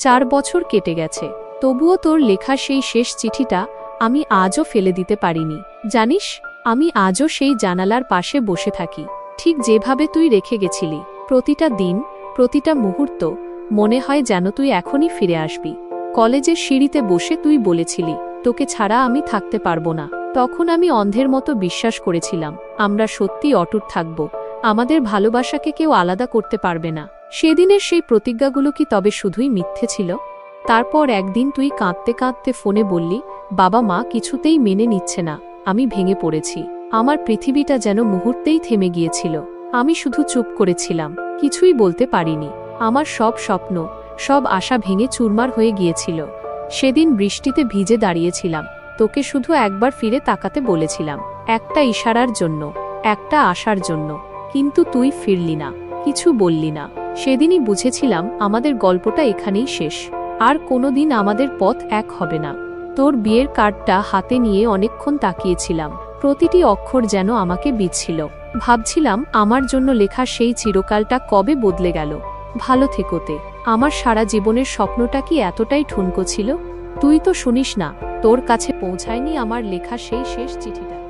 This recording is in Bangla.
চার বছর কেটে গেছে। তবুও তোর লেখা সেই শেষ চিঠিটা আমি আজও ফেলে দিতে পারিনি। জানিস, আমি আজও সেই জানালার পাশে বসে থাকি। ঠিক যেভাবে তুই রেখে গেছিলি, প্রতিটা দিন, প্রতিটা মুহূর্ত, মনে হয় যেন তুই এখনই ফিরে আসবি। কলেজের সিঁড়িতে বসে তুই বলেছিলি, তোকে ছাড়া আমি থাকতে পারব না। তখন আমি অন্ধের মতো বিশ্বাস করেছিলাম, আমরা সত্যি অটুট থাকব। আমাদের ভালোবাসাকে কেউ আলাদা করতে পারবে না। সেদিনের সেই প্রতিজ্ঞাগুলো কি তবে শুধুই মিথ্যে ছিল? তারপর একদিন তুই কাঁদতে কাঁদতে ফোনে বললি, বাবা মা কিছুতেই মেনে নিচ্ছে না, আমি ভেঙে পড়েছি। আমার পৃথিবীটা যেন মুহূর্তেই থেমে গিয়েছিল। আমি শুধু চুপ করেছিলাম, কিছুই বলতে পারিনি। আমার সব স্বপ্ন, সব আশা ভেঙে চুরমার হয়ে গিয়েছিল। সেদিন বৃষ্টিতে ভিজে দাঁড়িয়েছিলাম, তোকে শুধু একবার ফিরে তাকাতে বলেছিলাম, একটা ইশারার জন্য, একটা আশার জন্য। কিন্তু তুই ফিরলি না। কিছু বললি না। সেদিনই বুঝেছিলাম আমাদের গল্পটা এখানেই শেষ। আর কোনোদিন আমাদের পথ এক হবে না। তোর বিয়ের কার্ডটা হাতে নিয়ে অনেকক্ষণ তাকিয়েছিলাম। প্রতিটি অক্ষর যেন আমাকে বিচ্ছিল ভাবছিলাম, আমার জন্য লেখা সেই চিরকালটা কবে বদলে গেল। ভালো থেকোতে। আমার সারা জীবনের স্বপ্নটা কি এতটাই ঠুনকো ছিল? তুই তো শুনিস না, তোর কাছে পৌঁছায়নি আমার লেখা সেই শেষ চিঠিটা।